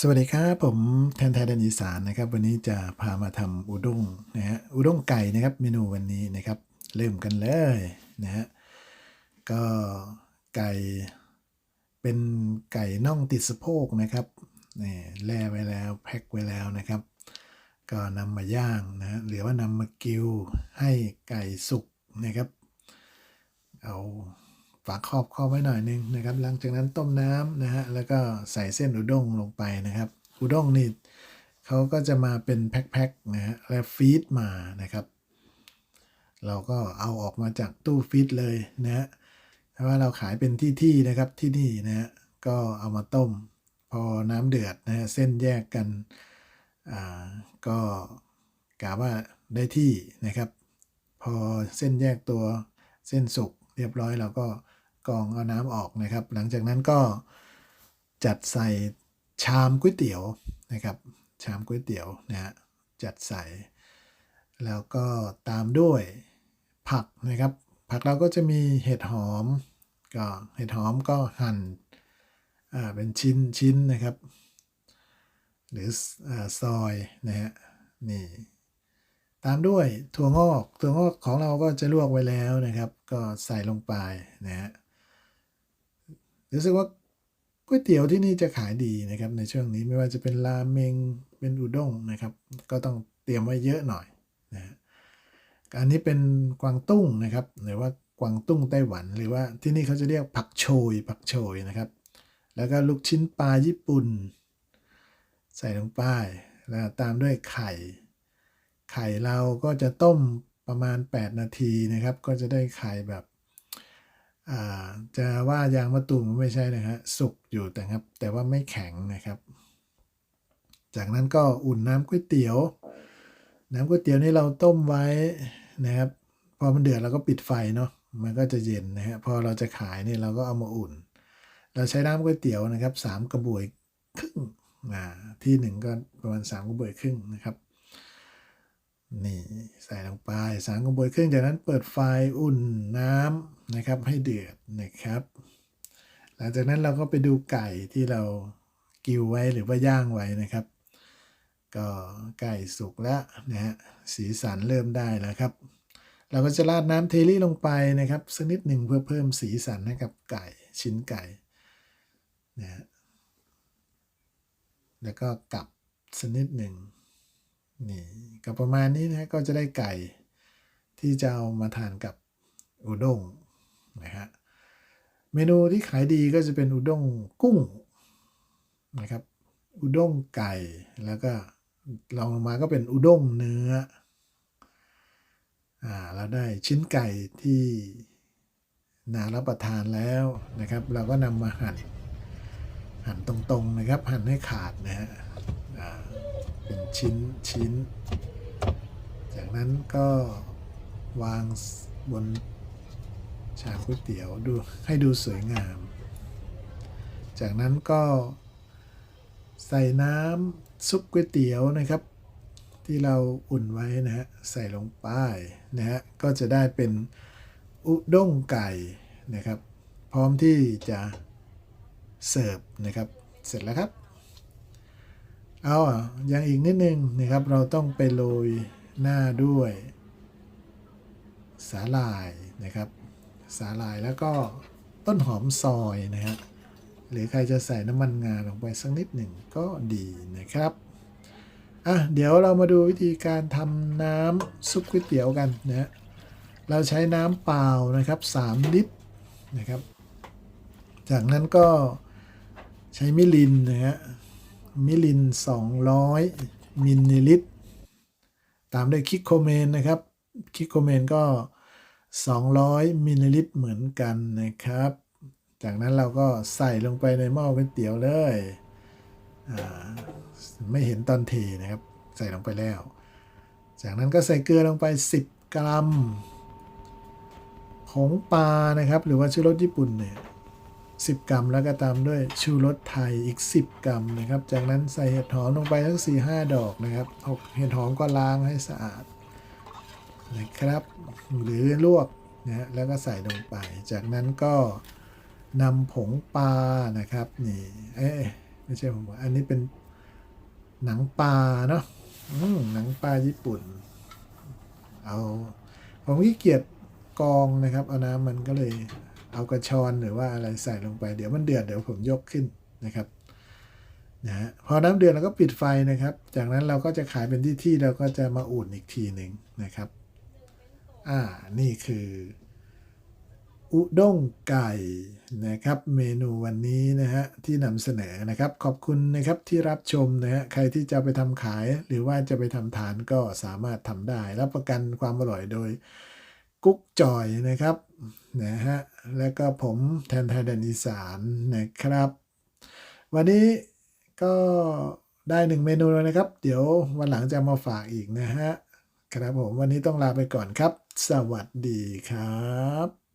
สวัสดีครับผมแทนไทยแดนอีสานนะครับ วันนี้จะพามาทำอุด้งนะฮะอุด้งไก่นะครับเมนูวันนี้นะครับ เริ่มกันเลยนะฮะก็ไก่เป็นไก่น่องติดสะโพกนะครับนี่แล่ไว้แล้วแพ็คไว้แล้วนะครับ ก็นำมาย่างนะฮะหรือว่านำมากิวให้ไก่สุกนะครับ เอา ฝาครอบครอบไว้หน่อยนึงนะครับ หลังจากนั้นต้มน้ำนะฮะแล้วก็ใส่เส้นอุด้งลงไปนะครับ อุด้งนี่เขาก็จะมาเป็นแพ็คๆนะฮะแล้วฟีดมานะครับ เราก็เอาออกมาจากตู้ฟีดเลยนะฮะเพราะว่าเราขายเป็นที่ๆนะครับที่นี่นะฮะก็เอามาต้ม พอน้ำเดือดนะฮะเส้นแยกกันอ่าก็กะว่าได้ที่นะครับ พอเส้นแยกตัวเส้นสุกเรียบร้อยเราก็ กรองเอาน้ำออกนะครับ หลังจากนั้นก็จัดใส่ชามก๋วยเตี๋ยวนะครับ ชามก๋วยเตี๋ยวนะฮะจัดใส่ แล้วก็ตามด้วยผักนะครับ ผักเราก็จะมีเห็ดหอม ก็เห็ดหอมก็หั่นอ่าเป็นชิ้นชิ้นนะครับ หรืออซอยนะฮะนี่ตามด้วยถั่วงอกถั่วงอกของเราก็จะลวกไว้แล้วนะครับ ก็ใส่ลงไปนะฮะ รู้สึกว่าก๋วยเตี๋ยวที่นี่จะขายดีนะครับ ในช่วงนี้ไม่ว่าจะเป็นราเมงเป็นอุด้งนะครับ ก็ต้องเตรียมไว้เยอะหน่อยนะฮะอันนี้เป็นกวางตุ้งนะครับ หรือว่ากวางตุ้งไต้หวัน หรือว่าที่นี่เขาจะเรียกผักโชยผักโชยนะครับ แล้วก็ลูกชิ้นปลาญี่ปุ่น ใส่ลงไปแล้วตามด้วยไข่ ไข่เราก็จะต้มประมาณ 8 นาทีนะครับ ก็จะได้ไข่แบบ จะว่ายางมะตูมไม่ใช่นะฮะสุกอยู่แต่ครับ แต่ว่าไม่แข็งนะครับ จากนั้นก็อุ่นน้ำก๋วยเตี๋ยว น้ำก๋วยเตี๋ยวนี่เราต้มไว้นะครับ พอมันเดือดเราก็ปิดไฟเนาะมันก็จะเย็นนะฮะพอเราจะขายเนี่ยเราก็เอามาอุ่น เราใช้น้ำก๋วยเตี๋ยวนะครับสามกระบวยครึ่งที่หนึ่งก็ประมาณสามกระบวยครึ่งนะครับ นี่ใส่ลงไปสามกระบวยเครึ่องจากนั้นเปิดไฟอุ่นน้ำนะครับให้เดือดนะครับ หลังจากนั้นเราก็ไปดูไก่ที่เรากิวไว้หรือว่าย่างไว้นะครับ ก็ไก่สุกแล้วนะฮะสีสันเริ่มได้แล้วครับ เราก็จะราดน้ำเทลี่ลงไปนะครับสักนิดหนึ่งเพื่อเพิ่มสีสันให้กับไก่ชิ้นไก่นะฮะแล้วก็กลับสักนิดหนึ่ง นี่ก็ประมาณนี้นะก็จะได้ไก่ที่จะเอามาทานกับอุด้งนะฮะเมนูที่ขายดีก็จะเป็นอุด้งกุ้งนะครับอุด้งไก่แล้วก็ลองลงมาก็เป็นอุด้งเนื้ออ่าเราได้ชิ้นไก่ที่น่ารับประทานแล้วนะครับ เราก็นำมาหั่นหั่นตรงๆนะครับ หั่นให้ขาดนะฮะอ่า เป็นชิ้นชิ้น จากนั้นก็วางบนชามก๋วยเตี๋ยวดูให้ดูสวยงาม จากนั้นก็ใส่น้ำซุปก๋วยเตี๋ยวนะครับ ที่เราอุ่นไว้นะฮะใส่ลงไปนะฮะก็จะได้เป็นอุด้งไก่นะครับ พร้อมที่จะเสิร์ฟนะครับ เสร็จแล้วครับ เอาอะยังอีกนิดนึงนะครับ เราต้องไปโรยหน้าด้วยสาลายนะครับสาลายแล้วก็ต้นหอมซอยนะฮะหรือใครจะใส่น้ำมันงาลงไปสักนิดหนึ่งก็ดีนะครับอะเดี๋ยวเรามาดูวิธีการทำน้ำซุปก๋วยเตี๋ยวกันนะฮะเราใช้น้ำเปล่านะครับ 3 ลิตรนะครับ จากนั้นก็ใช้มิลินนะฮะ มิลิน 200 มิลลิลิตร ตามด้วยคิโคเมนนะครับ คิโคเมนก็ 200 มิลลิลิตรเหมือนกันนะครับ จากนั้นเราก็ใส่ลงไปในหม้อก๋วยเตี๋ยวเลย ไม่เห็นตอนเทนะครับ ใส่ลงไปแล้ว จากนั้นก็ใส่เกลือลงไป 10 กรัมผงปลานะครับ หรือว่าชูรสญี่ปุ่นเนี่ย 10 กรัม แล้วก็ตามด้วยชูรสไทยอีก 10 กรัมนะครับ จากนั้นใส่เห็ดหอมลงไปทั้ง4 5 ดอกนะครับเอาเห็ดหอมก็ล้างให้สะอาดนะครับ หรือลวกนะฮะแล้วก็ใส่ลงไป จากนั้นก็นำผงปลานะครับนี่เอ๊ไม่ใช่ผงปลาอันนี้เป็นหนังปลาเนาะหนังปลาญี่ปุ่น เอาผมขี้เกียจกองนะครับ เอาน้ำมันก็เลย เอากระชอนหรือว่าอะไรใส่ลงไปเดี๋ยวมันเดือดเดี๋ยวผมยกขึ้นนะครับนะฮะพอน้ำเดือดเราก็ปิดไฟนะครับ จากนั้นเราก็จะขายเป็นที่ที่เราก็จะมาอุ่นอีกทีหนึ่งนะครับอ่านี่คือ อุด้งไก่นะครับ เมนูวันนี้นะฮะที่นำเสนอนะครับ ขอบคุณนะครับที่รับชมนะฮะใครที่จะไปทำขายหรือว่าจะไปทำทานก็สามารถทำได้ รับประกันความอร่อยโดย กุ๊กจอยนะครับนะฮะแล้วก็ผมแทนไทยแดนอีสานนะครับ วันนี้ก็ได้หนึ่งเมนูแล้วนะครับ เดี๋ยววันหลังจะมาฝากอีกนะฮะครับผมวันนี้ต้องลาไปก่อนครับ สวัสดีครับ